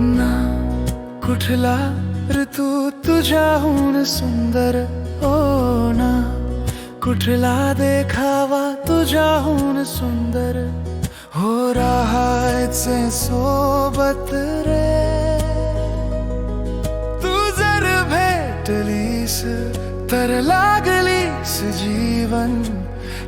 ना कुठला ऋतू तुझ्याहून सुंदर? हो ना कुठला देखावा तुझ्याहून सुंदर? हो राहायचे सोबत रे। तू जर भेटलीस तर लागलीस जीवन।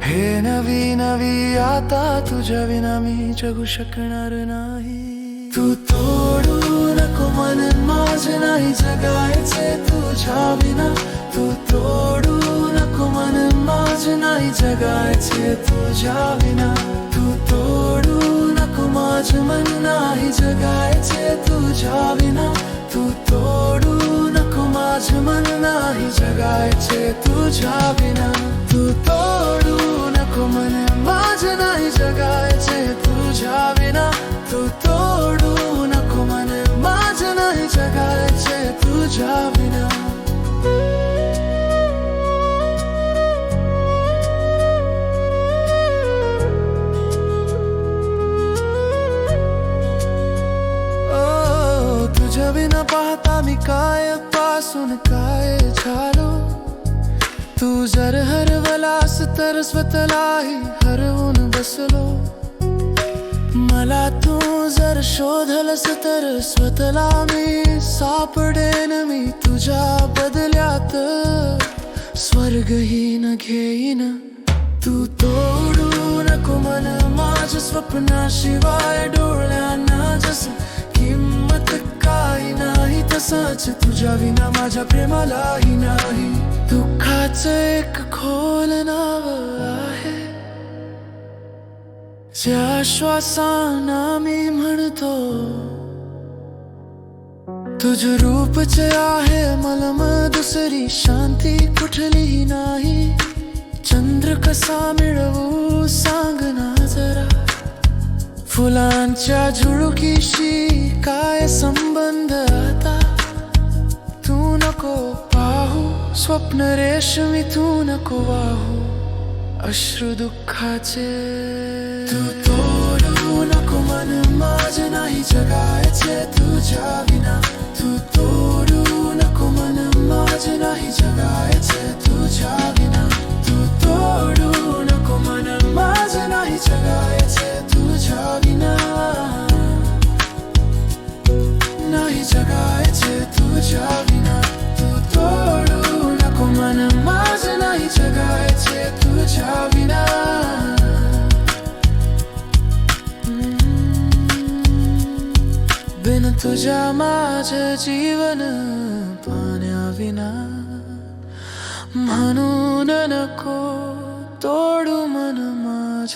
हे नवी नवी आता तुझ्या विना मी जगू शकणार नाही। तू तोडू नको मन माझ नाही जगायचे तुझ्या विना तू तोडू नको मन माझ नाही जगायचे तुझ्या विना तू तोडू नको माझ मन नाही जगायचे तुझ्या विना तू तोडू नको माझ मन नाही जगायचे तुझ्या विना तू तोडू पाहता मी काय पासून काय झालो? तू जर हरवलास तर स्वतःलाही हरवून बसलो. मला तू जर शोधलस तर स्वतःला मी सापडेन मी तुझ्या बदल्यात स्वर्गहीन घेईन. तू तोडू नको मन माझ स्वप्नाशिवाय डोळ्यांना जस नाही तुझ्या विना माझ्या प्रेमालाही नाही. दुःखाच एक खोल नाव आहे. ज्या श्वासाना मी म्हणतो तुझ रूपच आहे मलम दुसरी शांती कुठलीही नाही. चंद्र कसा मिळवू सांग ना जरा. फुलांच्या झुळुकीशी काय संबंध पाहू स्वप्न रेशमी तू नको वाहू अश्रू दुःखाचे तू तोडू नको मन माझ नाही जगायचे तुझ्या माझं जीवन पाण्या विना. म्हणून नको तोडू मन माझ.